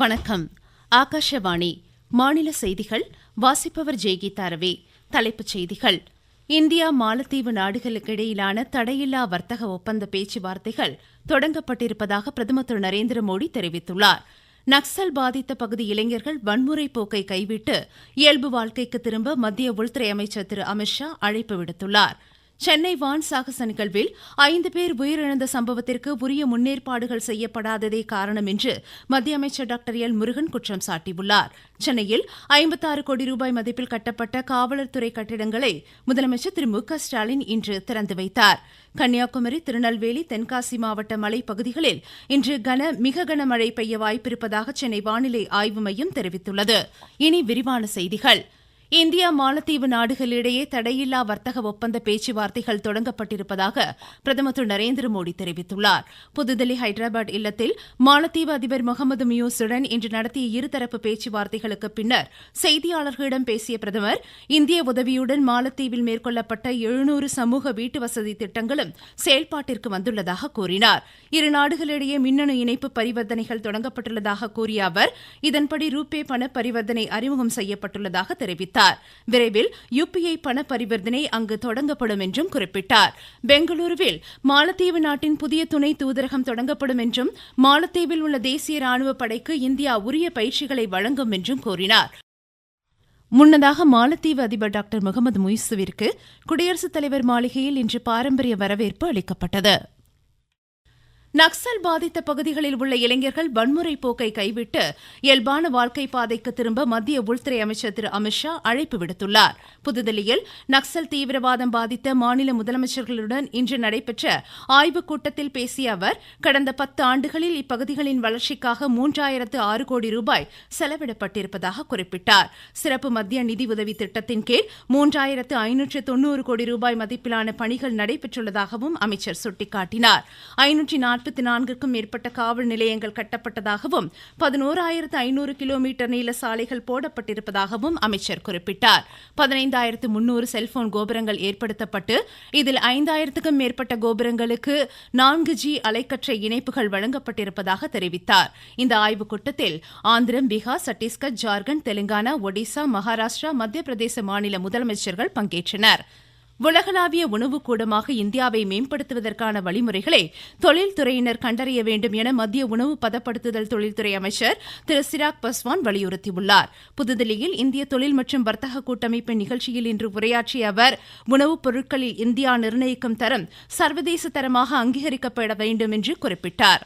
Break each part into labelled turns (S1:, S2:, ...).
S1: வணக்கம் ஆகாஷவாணி மாநில செய்திகள் வாசிப்பவர் ஜெய்கீதா ரவி தலைப்புச் செய்திகள் இந்தியா மாலத்தீவு நாடுகளுக்கு இடையிலான தடையில்லா வர்த்தக ஒப்பந்த பேச்சுவார்த்தைகள் தொடங்கப்பட்டிருப்பதாக பிரதமர் திரு நரேந்திர மோடி தெரிவித்துள்ளாா் நக்சல் பாதித்த பகுதி இளைஞர்கள் வன்முறை போக்கை கைவிட்டு இயல்பு வாழ்க்கைக்கு திரும்ப மத்திய உள்துறை அமைச்சர் திரு அமித்ஷா அழைப்பு விடுத்துள்ளாா் சென்னை வான் சாகச நிகழ்வில் ஐந்து பேர் உயிரிழந்த சம்பவத்திற்கு உரிய முன்னேற்பாடுகள் செய்யப்படாததே காரணம் என்று மத்திய அமைச்சர் டாக்டர் எல் முருகன் குற்றம் சாட்டியுள்ளார் சென்னையில் ஐம்பத்தாறு கோடி ரூபாய் மதிப்பில் கட்டப்பட்ட காவலர் துறை கட்டிடங்களை முதலமைச்சர் திரு மு க ஸ்டாலின் இன்று திறந்து வைத்தார் கன்னியாகுமரி திருநெல்வேலி தென்காசி மாவட்ட மலைப்பகுதிகளில் இன்று கன மிக கன மழை பெய்ய வாய்ப்பிருப்பதாக சென்னை வானிலை ஆய்வு மையம் தெரிவித்துள்ளது இனி விரிவான செய்திகள் இந்தியா மாலத்தீவு நாடுகளிடையே தடையில்லா வர்த்தக ஒப்பந்த பேச்சுவார்த்தைகள் தொடங்கப்பட்டிருப்பதாக பிரதமர் திரு நரேந்திர மோடி தெரிவித்துள்ளார் புதுதில்லி ஹைதராபாத் இல்லத்தில் மாலத்தீவு அதிபர் முகமது மியூசுடன் இன்று நடத்திய இருதரப்பு பேச்சுவார்த்தைகளுக்கு பின்னர் செய்தியாளர்களிடம் பேசிய பிரதமர் இந்திய உதவியுடன் மாலத்தீவில் மேற்கொள்ளப்பட்ட எழுநூறு சமூக வீட்டு வசதி திட்டங்களும் செயல்பாட்டிற்கு வந்துள்ளதாக கூறினார் இரு நாடுகளிடையே மின்னணு இணைப்பு பரிவர்த்தனைகள் தொடங்கப்பட்டுள்ளதாக கூறிய அவர் இதன்படி ரூபே பண பரிவர்த்தனை அறிமுகம் செய்யப்பட்டுள்ளதாக தெரிவித்தார் தெரிவித்தார் விரைவில் யுபிஐ பண பரிவர்த்தனை அங்கு தொடங்கப்படும் என்றும் குறிப்பிட்டார் பெங்களூருவில் மாலத்தீவு நாட்டின் புதிய துணை தூதரகம் தொடங்கப்படும் என்றும் மாலத்தீவில் உள்ள தேசிய ராணுவ படைக்கு இந்தியா உரிய பயிற்சிகளை வழங்கும் என்றும் கூறினார் முன்னதாக மாலத்தீவு அதிபர் டாக்டர் முகமது முயிசுவிற்கு குடியரசுத் தலைவர் மாளிகையில் இன்று பாரம்பரிய வரவேற்பு அளிக்கப்பட்டது நக்சல் பாதித்த பகுதிகளில் உள்ள இளைஞர்கள் வன்முறை போக்கை கைவிட்டு இயல்பான வாழ்க்கை பாதைக்கு திரும்ப மத்திய உள்துறை அமைச்சர் திரு அமித்ஷா அழைப்பு விடுத்துள்ளார் புதுதில்லியில் நக்சல் தீவிரவாதம் பாதித்த மாநில முதலமைச்சர்களுடன் இன்று நடைபெற்ற ஆய்வுக் கூட்டத்தில் பேசிய அவர் கடந்த பத்து ஆண்டுகளில் இப்பகுதிகளின் வளர்ச்சிக்காக மூன்றாயிரத்து ஆறு கோடி ரூபாய் செலவிடப்பட்டிருப்பதாக குறிப்பிட்டார் சிறப்பு மத்திய நிதி உதவி திட்டத்தின் கீழ் மூன்றாயிரத்து ஐநூற்று தொன்னூறு கோடி ரூபாய் மதிப்பிலான பணிகள் நடைபெற்றுள்ளதாகவும் அமைச்சர் சுட்டிக்காட்டினார் நாற்பத்தி நான்குக்கும் மேற்பட்ட காவல் நிலையங்கள் கட்டப்பட்டதாகவும் பதினோராயிரத்து ஐநூறு கிலோமீட்டர் நீள சாலைகள் போடப்பட்டிருப்பதாகவும் அமைச்சர் குறிப்பிட்டார் பதினைந்தாயிரத்து முன்னூறு செல்போன் கோபுரங்கள் ஏற்படுத்தப்பட்டு இதில் ஐந்தாயிரத்துக்கும் மேற்பட்ட கோபுரங்களுக்கு நான்கு ஜி அலைக்கற்றை இணைப்புகள் வழங்கப்பட்டிருப்பதாக தெரிவித்தார் இந்த ஆய்வுக் கூட்டத்தில் ஆந்திரம் பீகார் சத்தீஸ்கர் ஜார்க்கண்ட் தெலுங்கானா ஒடிசா மகாராஷ்டிரா மத்திய பிரதேச மாநில முதலமைச்சர்கள் பங்கேற்றனர் உலகளாவிய உணவு கூடமாக இந்தியாவை மேம்படுத்துவதற்கான வழிமுறைகளை தொழில்துறையினர் கண்டறிய வேண்டும் என மத்திய உணவு பதப்படுத்துதல் தொழில்துறை அமைச்சர் திரு சிராக் பஸ்வான் வலியுறுத்தியுள்ளார் புதுதில்லியில் இந்திய தொழில் மற்றும் வர்த்தக கூட்டமைப்பின் நிகழ்ச்சியில் இன்று உரையாற்றிய அவர் உணவுப் பொருட்களில் இந்தியா நிர்ணயிக்கும் தரம் சர்வதேச தரமாக அங்கீகரிக்கப்பட வேண்டும் என்று குறிப்பிட்டாா்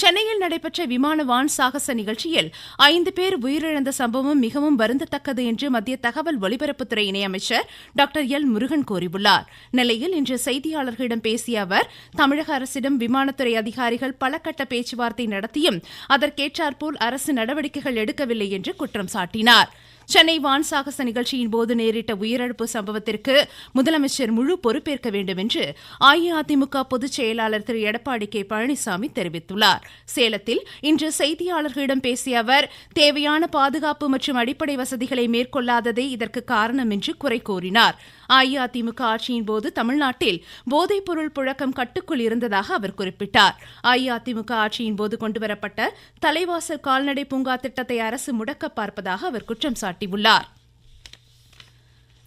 S1: சென்னையில் நடைபெற்ற விமான வான் சாகச நிகழ்ச்சியில் ஐந்து பேர் உயிரிழந்த சம்பவம் மிகவும் வருந்தத்தக்கது என்று மத்திய தகவல் ஒலிபரப்புத்துறை இணையமைச்சர் டாக்டர் எல் முருகன் கூறியுள்ளார் நிலையில் இன்று செய்தியாளர்களிடம் பேசிய அவர் தமிழக அரசிடம் விமானத்துறை அதிகாரிகள் பல கட்ட பேச்சுவார்த்தை நடத்தியும் அதற்கேற்றாற்போல் அரசு நடவடிக்கைகள் எடுக்கவில்லை என்று குற்றம் சாட்டினாா் சென்னை வான் சாகச நிகழ்ச்சியின் போது நேரிட்ட உயிரிழப்பு சம்பவத்திற்கு முதலமைச்சர் முழு பொறுப்பேற்க வேண்டும் என்று அஇஅதிமுக பொதுச் செயலாளர் திரு எடப்பாடி கே பழனிசாமி தெரிவித்துள்ளார் சேலத்தில் இன்று செய்தியாளர்களிடம் பேசிய அவர் தேவையான பாதுகாப்பு மற்றும் அடிப்படை வசதிகளை மேற்கொள்ளாததே இதற்கு காரணம் என்று குறை கூறினார் அஇஅதிமுக ஆட்சியின் போது தமிழ்நாட்டில் போதைப்பொருள் புழக்கம் கட்டுக்குள் இருந்ததாக அவர் குறிப்பிட்டார் அஇஅதிமுக ஆட்சியின் போது கொண்டுவரப்பட்ட தலைவாசல் கால்நடை பூங்கா திட்டத்தை அரசு முடக்க பார்ப்பதாக அவர் குற்றம் சாட்டியுள்ளாா்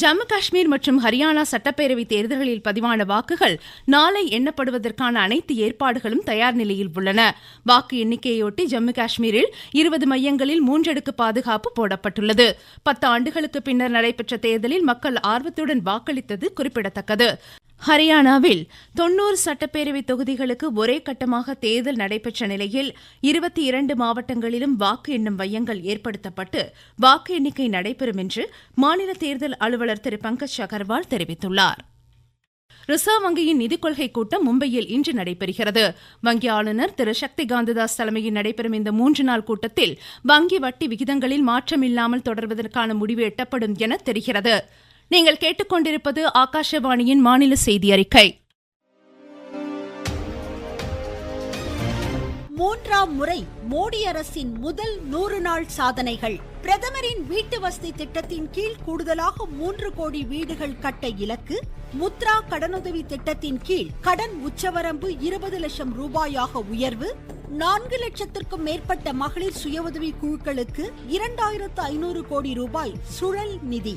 S1: ஜம்மு காஷ்மீர் மற்றும் ஹரியானா சட்டப்பேரவை தேர்தல்களில் பதிவான வாக்குகள் நாளை எண்ணப்படுவதற்கான அனைத்து ஏற்பாடுகளும் தயார் நிலையில் உள்ளன வாக்கு எண்ணிக்கையொட்டி ஜம்மு காஷ்மீரில் இருபது மையங்களில் மூன்றடுக்கு பாதுகாப்பு போடப்பட்டுள்ளது பத்து ஆண்டுகளுக்கு பின்னர் நடைபெற்ற தேர்தலில் மக்கள் ஆர்வத்துடன் வாக்களித்தது குறிப்பிடத்தக்கது ஹரியானாவில் தொன்னூறு சட்டப்பேரவை தொகுதிகளுக்கு ஒரே கட்டமாக தேர்தல் நடைபெற்ற நிலையில் இருபத்தி இரண்டு மாவட்டங்களிலும் வாக்கு எண்ணும் மையங்கள் ஏற்படுத்தப்பட்டு வாக்கு எண்ணிக்கை நடைபெறும் என்று மாநில தேர்தல் அலுவலர் திரு பங்கஜ் அகர்வால் தெரிவித்துள்ளார் ரிசர்வ் வங்கியின் நிதிக் கொள்கை கூட்டம் மும்பையில் இன்று நடைபெறுகிறது வங்கி ஆளுநர் திரு சக்தி காந்ததாஸ் தலைமையில் நடைபெறும் இந்த மூன்று நாள் கூட்டத்தில் வங்கி வட்டி விகிதங்களில் மாற்றமில்லாமல் தொடர்வதற்கான முடிவு எட்டப்படும் என தெரிகிறது நீங்கள் கேட்டுக்கொண்டிருப்பது ஆகாஷவாணியின் மாநில செய்தி அறிக்கை மூன்றாம் முறை மோடி அரசின் முதல் நூறு நாள் சாதனைகள் பிரதமரின் வீட்டு வசதி திட்டத்தின் கீழ் கூடுதலாக மூன்று கோடி வீடுகள் கட்ட இலக்கு முத்ரா கடனுதவி திட்டத்தின் கீழ் கடன் உச்சவரம்பு இருபது லட்சம் ரூபாயாக உயர்வு நான்கு லட்சத்திற்கும் மேற்பட்ட மகளிர் சுய உதவி குழுக்களுக்கு இரண்டாயிரத்து ஐநூறு கோடி ரூபாய் சுழல் நிதி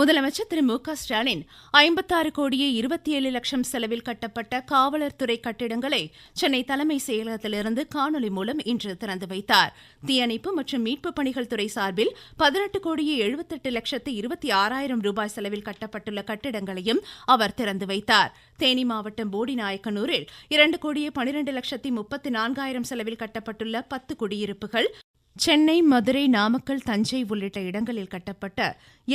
S1: முதலமைச்சர் திரு மு க ஸ்டாலின் ஐம்பத்தாறு கோடியே இருபத்தி ஏழு லட்சம் செலவில் கட்டப்பட்ட காவலர் துறை கட்டிடங்களை சென்னை தலைமை செயலகத்திலிருந்து காணொலி மூலம் இன்று திறந்து வைத்தார் தீயணைப்பு மற்றும் மீட்புப் பணிகள் துறை சார்பில் பதினெட்டு கோடியே எழுபத்தெட்டு லட்சத்து இருபத்தி ஆறாயிரம் ரூபாய் செலவில் கட்டப்பட்டுள்ள கட்டிடங்களையும் அவர் திறந்து வைத்தார் தேனி மாவட்டம் போடிநாயக்கனூரில் இரண்டு கோடியே பனிரண்டு லட்சத்தி முப்பத்தி நான்காயிரம் செலவில் கட்டப்பட்டுள்ள பத்து குடியிருப்புகள் சென்னை மதுரை நாமக்கல் தஞ்சை உள்ளிட்ட இடங்களில் கட்டப்பட்ட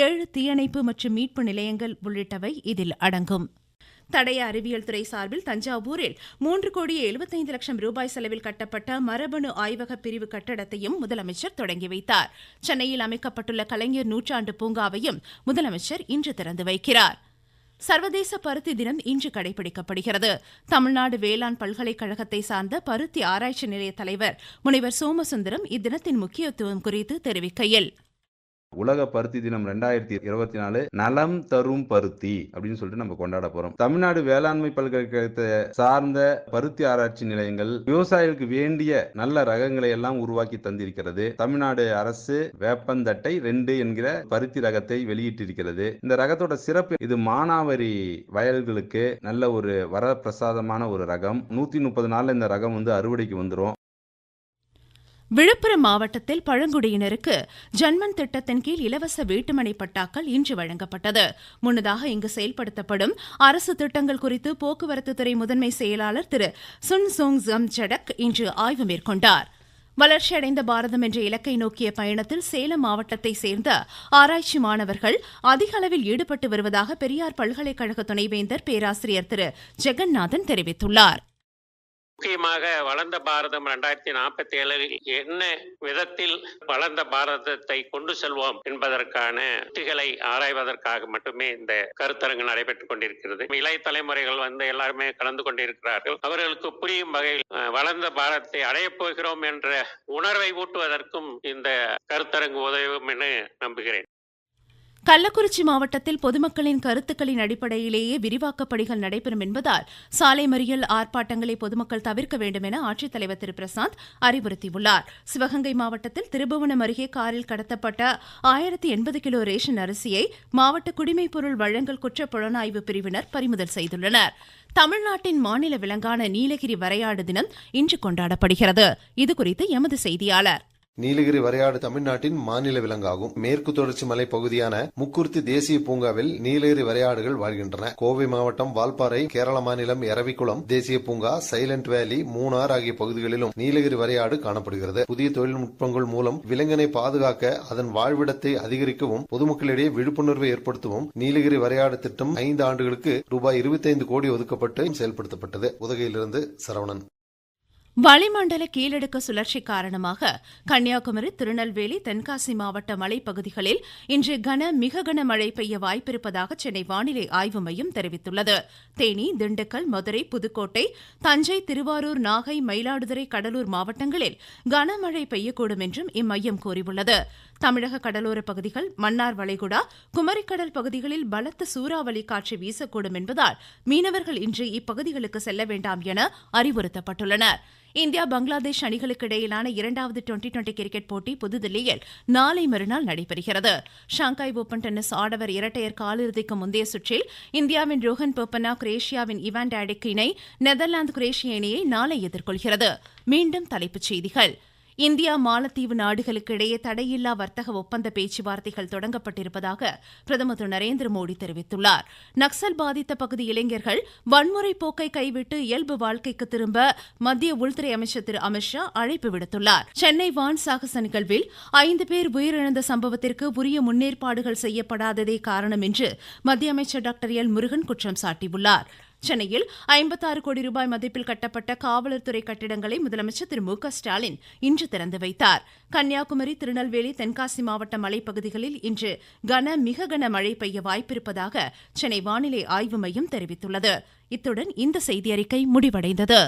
S1: ஏழு தீயணைப்பு மற்றும் மீட்பு நிலையங்கள் உள்ளிட்டவை இதில் அடங்கும் தடய அறிவியல் துறை சார்பில் தஞ்சாவூரில் மூன்று கோடி எழுபத்தைந்து லட்சம் ரூபாய் செலவில் கட்டப்பட்ட மரபணு ஆய்வக பிரிவு கட்டடத்தையும் முதலமைச்சர் தொடங்கி வைத்தார் சென்னையில் அமைக்கப்பட்டுள்ள கலைஞர் நூற்றாண்டு பூங்காவையும் முதலமைச்சர் இன்று திறந்து வைக்கிறாா் சர்வதேச பருத்தி தினம் இன்று கடைபிடிக்கப்படுகிறது தமிழ்நாடு வேளாண் பல்கலைக்கழகத்தை சார்ந்த பருத்தி ஆராய்ச்சி நிலைய தலைவர் முனைவர் சோமசுந்தரம் இத்தினத்தின் முக்கியத்துவம் குறித்து தெரிவிக்கையில் உலக பருத்தி தினம் ரெண்டாயிரத்தி இருபத்தி நாலு நலம் தரும் பருத்தி அப்படின்னு சொல்லிட்டு நம்ம கொண்டாட போறோம் தமிழ்நாடு வேளாண்மை பல்கலைக்கழகத்தை சார்ந்த பருத்தி ஆராய்ச்சி நிலையங்கள் விவசாயிகளுக்கு வேண்டிய நல்ல ரகங்களை எல்லாம் உருவாக்கி தந்திருக்கிறது தமிழ்நாடு அரசு வேப்பந்தட்டை ரெண்டு என்கிற பருத்தி ரகத்தை வெளியிட்டிருக்கிறது இந்த ரகத்தோட சிறப்பு இது மானாவரி வயல்களுக்கு நல்ல ஒரு வரப்பிரசாதமான ஒரு ரகம் நூத்தி முப்பது நாள்ல இந்த ரகம் வந்து அறுவடைக்கு வந்துடும் விழுப்புரம் மாவட்டத்தில் பழங்குடியினருக்கு ஜன்மன் திட்டத்தின் கீழ் இலவச வீட்டுமனை பட்டாக்கள் இன்று வழங்கப்பட்டது முன்னதாக இங்கு செயல்படுத்தப்படும் அரசு திட்டங்கள் குறித்து போக்குவரத்து துறை முதன்மை செயலாளர் திரு சுன் சோங் ஜம் ஜடக் இன்று ஆய்வு மேற்கொண்டார் வளர்ச்சியடைந்த பாரதம் என்ற இலக்கை நோக்கிய பயணத்தில் சேலம் மாவட்டத்தை சேர்ந்த ஆராய்ச்சி மாணவர்கள் அதிக அளவில் ஈடுபட்டு வருவதாக பெரியார் பல்கலைக்கழக துணைவேந்தர் பேராசிரியர் திரு ஜெகநாதன் தெரிவித்துள்ளாா் முக்கியமாக வளர்ந்த பாரதம் இரண்டாயிரத்தி நாற்பத்தி ஏழில் என்ன விதத்தில் வளர்ந்த பாரதத்தை கொண்டு செல்வோம் என்பதற்கான உத்திகளை ஆராய்வதற்காக மட்டுமே இந்த கருத்தரங்கு நடைபெற்றுக் கொண்டிருக்கிறது இளைய தலைமுறைகள் வந்து எல்லாருமே கலந்து கொண்டிருக்கிறார்கள் அவர்களுக்கு புரியும் வகையில் வளர்ந்த பாரதத்தை அடையப் போகிறோம் என்ற உணர்வை ஊட்டுவதற்கும் இந்த கருத்தரங்கு உதவும் என நம்புகிறேன் கள்ளக்குறிச்சி மாவட்டத்தில் பொதுமக்களின் கருத்துக்களின் அடிப்படையிலேயே விரிவாக்கப் பணிகள் நடைபெறும் என்பதால் சாலை மறியல் ஆர்ப்பாட்டங்களை பொதுமக்கள் தவிர்க்க வேண்டும் என ஆட்சித்தலைவர் திரு பிரசாந்த் அறிவுறுத்தியுள்ளார் சிவகங்கை மாவட்டத்தில் திருபுவனம் அருகே காரில் கடத்தப்பட்ட ஆயிரத்தி எண்பது கிலோ ரேஷன் அரிசியை மாவட்ட குடிமைப்பொருள் வழங்கல் குற்ற புலனாய்வு பிரிவினர் பறிமுதல் செய்துள்ளனர் தமிழ்நாட்டின் மாநில விலங்கான நீலகிரி வரையாடு தினம் இன்று கொண்டாடப்படுகிறது இதுகுறித்து எமது செய்தியாளர் நீலகிரி வரையாடு தமிழ்நாட்டின் மாநில விலங்காகும் மேற்கு தொடர்ச்சி மலை பகுதியான முக்குர்த்தி தேசிய பூங்காவில் நீலகிரி வரையாடுகள் வாழ்கின்றன கோவை மாவட்டம் வால்பாறை கேரள மாநிலம் எரவிக்குளம் தேசிய பூங்கா சைலண்ட் வேலி மூணார் ஆகிய பகுதிகளிலும் நீலகிரி வரையாடு காணப்படுகிறது புதிய தொழில்நுட்பங்கள் மூலம் விலங்கினை பாதுகாக்க அதன் வாழ்விடத்தை அதிகரிக்கவும் பொதுமக்களிடையே விழிப்புணர்வை ஏற்படுத்தவும் நீலகிரி வரையாடு திட்டம் ஐந்து ஆண்டுகளுக்கு ரூபாய் இருபத்தைந்து கோடி ஒதுக்கப்பட்டு செயல்படுத்தப்பட்டது உதகையிலிருந்து சரவணன் வளிமண்டல கீழடுக்கு சுழற்சி காரணமாக கன்னியாகுமரி திருநெல்வேலி தென்காசி மாவட்ட மலைப்பகுதிகளில் இன்று கன மிக கன மழை பெய்ய வாய்ப்பிருப்பதாக சென்னை வானிலை ஆய்வு மையம் தெரிவித்துள்ளது தேனி திண்டுக்கல் மதுரை புதுக்கோட்டை தஞ்சை திருவாரூர் நாகை மயிலாடுதுறை கடலூர் மாவட்டங்களில் கனமழை பெய்யக்கூடும் என்றும் இம்மையம் கூறியுள்ளது தமிழக கடலோர பகுதிகள் மன்னார் வளைகுடா குமரிக்கடல் பகுதிகளில் பலத்த சூறாவளி காற்று வீசக்கூடும் என்பதால் மீனவர்கள் இன்று இப்பகுதிகளுக்கு செல்ல வேண்டாம் என அறிவுறுத்தப்பட்டுள்ளனர் இந்தியா பங்களாதேஷ் அணிகளுக்கு இடையிலான இரண்டாவது டுவெண்டி டுவெண்டி கிரிக்கெட் போட்டி புதுதில்லியில் நாளை மறுநாள் நடைபெறுகிறது ஷாங்காய் ஓபன் டென்னிஸ் ஆடவர் இரட்டையர் காலிறுதிக்கு முந்தைய சுற்றில் இந்தியாவின் ரோஹன் போப்பனா குரேஷியாவின் இவான் டேடிக் இணை நெதர்லாந்து குரேஷிய இணையை நாளை எதிர்கொள்கிறது மீண்டும் தலைப்புச் செய்திகள் இந்தியா மாலத்தீவு நாடுகளுக்கு இடையே தடையில்லா வர்த்தக ஒப்பந்த பேச்சுவார்த்தைகள் தொடங்கப்பட்டிருப்பதாக பிரதமர் திரு நரேந்திர மோடி தெரிவித்துள்ளார் நக்சல் பாதித்த பகுதி இளைஞர்கள் வன்முறை போக்கை கைவிட்டு இயல்பு வாழ்க்கைக்கு திரும்ப மத்திய உள்துறை அமைச்சர் திரு அமித்ஷா அழைப்பு விடுத்துள்ளார் சென்னை வான் சாகச நிகழ்வில் ஐந்து பேர் உயிரிழந்த சம்பவத்திற்கு உரிய முன்னேற்பாடுகள் செய்யப்படாததே காரணம் என்று மத்திய அமைச்சர் டாக்டர் எல் முருகன் குற்றம் சாட்டியுள்ளாா் சென்னையில் ஐம்பத்தாறு கோடி ரூபாய் மதிப்பில் கட்டப்பட்ட காவலர் துறை கட்டிடங்களை முதலமைச்சர் திரு மு ஸ்டாலின் இன்று திறந்து வைத்தார் கன்னியாகுமரி திருநெல்வேலி தென்காசி மாவட்ட மலைப்பகுதிகளில் இன்று கன மிக கன மழை பெய்ய வாய்ப்பிருப்பதாக சென்னை வானிலை ஆய்வு மையம் தெரிவித்துள்ளது இத்துடன் இந்த செய்தியறிக்கை முடிவடைந்தது